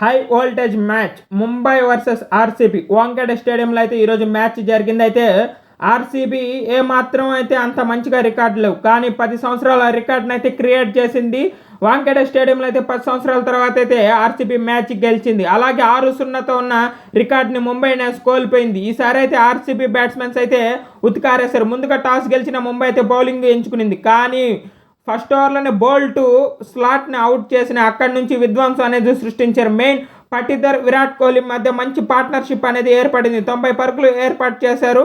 High voltage match Mumbai versus RCB. Wankhede స్టేడియంలో అయితే ఈరోజు మ్యాచ్ జరిగింది అయితే ఆర్సీబీ ఏ మాత్రం అయితే అంత మంచిగా రికార్డు లేవు. కానీ పది సంవత్సరాల రికార్డును అయితే క్రియేట్ చేసింది వాంకట స్టేడియంలో అయితే పది సంవత్సరాల తర్వాత అయితే ఆర్సీబీ మ్యాచ్ గెలిచింది. అలాగే ఆరు సున్నాతో ఉన్న రికార్డుని ముంబై ఇండియన్స్ కోల్పోయింది. ఈసారి అయితే ఆర్సీబీ బ్యాట్స్మెన్స్ అయితే ఉతికారేశారు. ముందుగా టాస్ గెలిచిన ముంబై అయితే బౌలింగ్ ఎంచుకునింది. కానీ ఫస్ట్ ఓవర్లోనే బోల్ట్ స్లాట్ని అవుట్ చేసిన అక్కడి నుంచి విధ్వంసం అనేది సృష్టించారు. మెయిన్ పట్టిదర్ విరాట్ కోహ్లీ మధ్య మంచి పార్ట్నర్షిప్ అనేది ఏర్పడింది. తొంభై పరుగులు ఏర్పాటు చేశారు.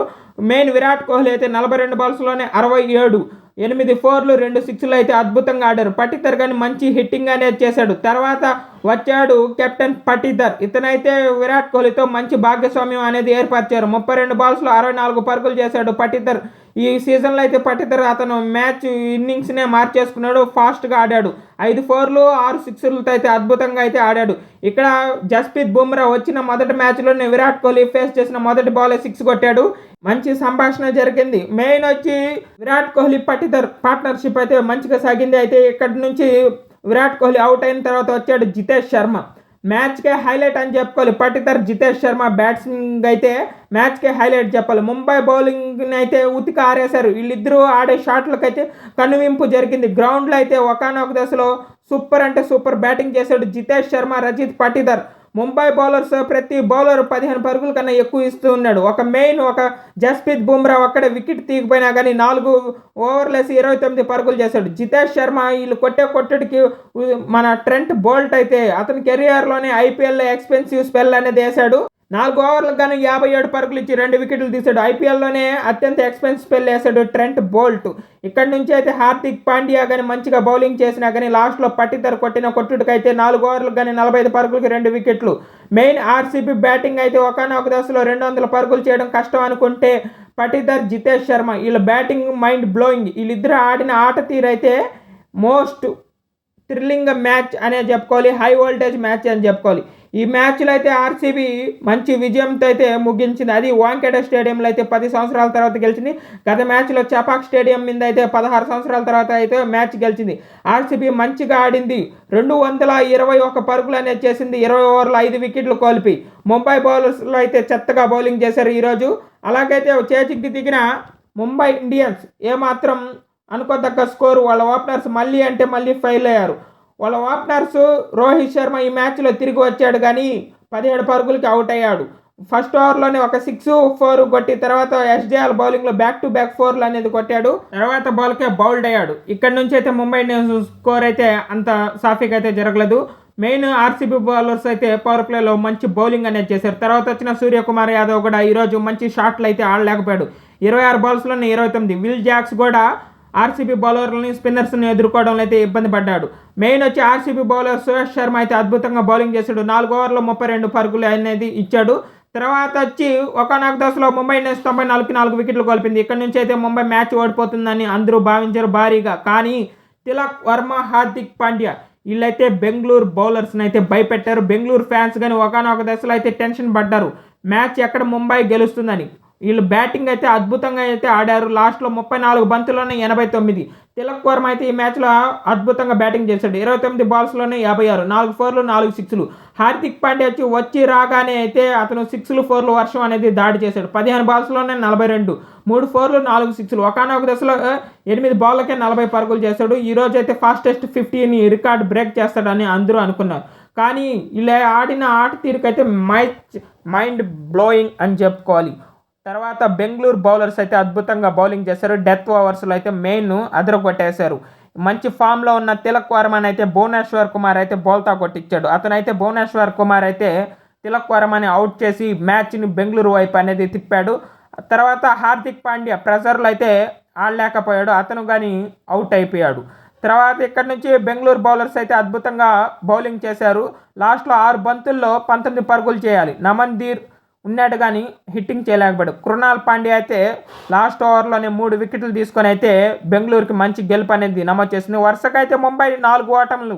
మెయిన్ విరాట్ కోహ్లీ అయితే నలభై రెండు బాల్స్లోనే అరవై ఏడు ఎనిమిది ఫోర్లు రెండు సిక్స్లు అయితే అద్భుతంగా ఆడారు. పట్టిదర్ కానీ మంచి హిట్టింగ్ అనేది చేశాడు. తర్వాత వచ్చాడు కెప్టెన్ పట్టిదర్ ఇతనైతే విరాట్ కోహ్లీతో మంచి భాగస్వామ్యం అనేది ఏర్పరిచారు ముప్పై రెండు బాల్స్లో అరవై నాలుగు పరుగులు చేశాడు పట్టిదర్ ఈ సీజన్లో అయితే పట్టిదర్ అతను మ్యాచ్ ఇన్నింగ్స్నే మార్చేసుకున్నాడు ఫాస్ట్గా ఆడాడు. ఐదు ఫోర్లు ఆరు సిక్స్లతో అయితే అద్భుతంగా అయితే ఆడాడు. ఇక్కడ జస్ప్రీత్ బుమ్రా వచ్చిన మొదటి మ్యాచ్లోనే విరాట్ కోహ్లీ ఫేస్ చేసిన మొదటి బాలే సిక్స్ కొట్టాడు. మంచి సంభాషణ జరిగింది. మెయిన్ వచ్చి విరాట్ కోహ్లీ పట్టిదర్ పార్ట్నర్షిప్ అయితే మంచిగా సాగింది. అయితే ఇక్కడి నుంచి విరాట్ కోహ్లీ అవుట్ అయిన తర్వాత వచ్చాడు జితేష్ శర్మ. మ్యాచ్కే హైలైట్ అని చెప్పుకోవాలి. పట్టిదర్ జితేష్ శర్మ బ్యాట్స్మింగ్ అయితే మ్యాచ్కే హైలైట్ చెప్పాలి. ముంబై బౌలింగ్ని అయితే ఉతికి ఆరేశారు. వీళ్ళిద్దరూ ఆడే షాట్లకైతే కనువింపు జరిగింది. గ్రౌండ్లో అయితే ఒకనొక దశలో సూపర్ అంటే సూపర్ బ్యాటింగ్ చేశాడు జితేష్ శర్మ రజిత్ పట్టిదర్ ముంబై బౌలర్స్ ప్రతి బౌలర్ పదిహేను పరుగుల కన్నా ఎక్కువ ఇస్తూ ఉన్నాడు. ఒక మెయిన్ ఒక జస్ప్రీత్ బుమ్రా ఒక్కడే వికెట్ తీగిపోయినా కానీ నాలుగు ఓవర్లేసి ఇరవై తొమ్మిది పరుగులు చేశాడు. జితేష్ శర్మ వీళ్ళు కొట్టే కొట్టడికి మన ట్రెంట్ బోల్ట్ అయితే అతని కెరియర్లోనే ఐపీఎల్లో ఎక్స్పెన్సివ్ స్పెల్ అనేది వేశాడు. నాలుగు ఓవర్లకు గాను యాభై ఏడు పరుగులు ఇచ్చి రెండు వికెట్లు తీశాడు ఐపీఎల్లోనే అత్యంత ఎక్స్పెన్సివ్ స్పెల్ వేశాడు ట్రెంట్ బోల్ట్. ఇక్కడ నుంచి అయితే హార్దిక్ పాండ్యా కానీ మంచిగా బౌలింగ్ చేసినా కానీ లాస్ట్లో పట్టితర కొట్టిన కొట్టుడికైతే నాలుగు ఓవర్లకు కానీ నలభై ఐదు పరుగులకి రెండు వికెట్లు. మెయిన్ ఆర్సీబీ బ్యాటింగ్ అయితే ఒకనొక దశలో రెండు వందల పరుగులు చేయడం కష్టం అనుకుంటే పటిదర్ జితేష్ శర్మ. వీళ్ళ బ్యాటింగ్ మైండ్ బ్లోయింగ్. వీళ్ళిద్దరు ఆడిన ఆట తీరైతే మోస్ట్ థ్రిల్లింగ్ మ్యాచ్ అనే చెప్పుకోవాలి. హై వోల్టేజ్ మ్యాచ్ అని చెప్పుకోవాలి. ఈ మ్యాచ్లో అయితే ఆర్సీబీ మంచి విజయంతో అయితే ముగించింది. అది వాంకెట స్టేడియంలో అయితే పది సంవత్సరాల తర్వాత గెలిచింది. గత మ్యాచ్లో చపాక్ స్టేడియం మీద అయితే పదహారు సంవత్సరాల తర్వాత అయితే మ్యాచ్ గెలిచింది. ఆర్సీబీ మంచిగా ఆడింది. రెండు వందల ఇరవై ఒక పరుగులు అనేది చేసింది. ఇరవై ఓవర్లు ఐదు వికెట్లు కోల్పి ముంబై బౌలర్స్లో అయితే చెత్తగా బౌలింగ్ చేశారు ఈరోజు. అలాగైతే చేతికి దిగిన ముంబై ఇండియన్స్ ఏమాత్రం అనుకోదగ్గ స్కోరు వాళ్ళ ఓపెనర్స్ మళ్ళీ అంటే మళ్ళీ ఫెయిల్ అయ్యారు. వాళ్ళ ఓపెనర్స్ రోహిత్ శర్మ ఈ మ్యాచ్లో తిరిగి వచ్చాడు కానీ పదిహేడు పరుగులకి అవుట్ అయ్యాడు. ఫస్ట్ ఓవర్లోనే ఒక సిక్స్ ఫోర్ కొట్టి తర్వాత ఎస్జేఎల్ బౌలింగ్లో బ్యాక్ టు బ్యాక్ ఫోర్లు అనేది కొట్టాడు. తర్వాత బాల్కే బౌల్డ్ అయ్యాడు. ఇక్కడ నుంచి అయితే ముంబై ఇండియన్స్ స్కోర్ అయితే అంత సాఫీగా అయితే జరగలేదు. మెయిన్ ఆర్సీబీ బౌలర్స్ అయితే పవర్ ప్లేలో మంచి బౌలింగ్ అనేది చేశారు. తర్వాత వచ్చిన సూర్యకుమార్ యాదవ్ కూడా ఈరోజు మంచి షాట్లు అయితే ఆడలేకపోయాడు. ఇరవై ఆరు బాల్స్లోనే ఇరవై తొమ్మిది. విల్ జాక్స్ కూడా ఆర్సీబీ బౌలర్లని స్పిన్నర్స్ని ఎదుర్కోవడంలో అయితే ఇబ్బంది పడ్డాడు. మెయిన్ వచ్చి ఆర్సీబీ బౌలర్ సురేష్ శర్మ అయితే అద్భుతంగా బౌలింగ్ చేశాడు. నాలుగు ఓవర్లో ముప్పై రెండు పరుగులు అనేది ఇచ్చాడు. తర్వాత వచ్చి ఒకనొక దశలో ముంబై ఇండియన్స్ తొంభై నాలుగు నాలుగు వికెట్లు కోల్పింది ఇక్కడ నుంచి అయితే ముంబై మ్యాచ్ ఓడిపోతుందని అందరూ భావించారు భారీగా. కానీ తిలక్ వర్మ హార్దిక్ పాండ్యా వీళ్ళైతే బెంగళూరు బౌలర్స్ని అయితే భయపెట్టారు. బెంగళూరు ఫ్యాన్స్ కానీ ఒకనొక దశలో అయితే టెన్షన్ పడ్డారు. మ్యాచ్ ఎక్కడ ముంబై గెలుస్తుందని. వీళ్ళు బ్యాటింగ్ అయితే అద్భుతంగా అయితే ఆడారు. లాస్ట్లో ముప్పై నాలుగు బంతుల్లోనే ఎనభై తొమ్మిది. తిలక్ వర్మ అయితే ఈ మ్యాచ్లో అద్భుతంగా బ్యాటింగ్ చేశాడు. ఇరవై తొమ్మిది బాల్స్లోనే యాభై ఆరు. నాలుగు ఫోర్లు నాలుగు సిక్స్లు. హార్దిక్ పాండే వచ్చి వచ్చి రాగానే అయితే అతను సిక్స్లు ఫోర్లు వర్షం అనేది దాడి చేశాడు. పదిహేను బాల్స్లోనే నలభై రెండు. మూడు ఫోర్లు నాలుగు సిక్స్లు. ఒకనొక దశలో ఎనిమిది బాల్లకే నలభై పరుగులు చేశాడు. ఈరోజు అయితే ఫాస్టెస్ట్ ఫిఫ్టీని రికార్డ్ బ్రేక్ చేస్తాడని అందరూ అనుకున్నారు. కానీ ఇలా ఆడిన ఆట తీరుకైతే మైచ్ మైండ్ బ్లోయింగ్ అని చెప్పుకోవాలి. తర్వాత బెంగళూరు బౌలర్స్ అయితే అద్భుతంగా బౌలింగ్ చేశారు. డెత్ ఓవర్స్లో అయితే మెయిన్ అదరగొట్టేశారు. మంచి ఫామ్లో ఉన్న తిలక్ వర్మన్ అయితే భువనేశ్వర్ కుమార్ అయితే బోల్తా కొట్టించాడు. అతనైతే భువనేశ్వర్ కుమార్ అయితే తిలక్ వర్మని అవుట్ చేసి మ్యాచ్ని బెంగళూరు వైపు అనేది తిప్పాడు. తర్వాత హార్దిక్ పాండ్యా ప్రెజర్లో అయితే ఆడలేకపోయాడు. అతను కానీ అవుట్ అయిపోయాడు. తర్వాత ఇక్కడ నుంచి బెంగళూరు బౌలర్స్ అయితే అద్భుతంగా బౌలింగ్ చేశారు. లాస్ట్లో ఆరు బంతుల్లో పంతొమ్మిది పరుగులు చేయాలి. నమన్దీర్ ఉన్నాడు కానీ హిట్టింగ్ చేయలేకపోయాడు. కృణాల్ పాండ్యా అయితే లాస్ట్ ఓవర్లోనే మూడు వికెట్లు తీసుకొని అయితే బెంగళూరుకి మంచి గెలుపు అనేది నమోదు చేసింది. వరుసగా అయితే ముంబై నాలుగు ఓటములు.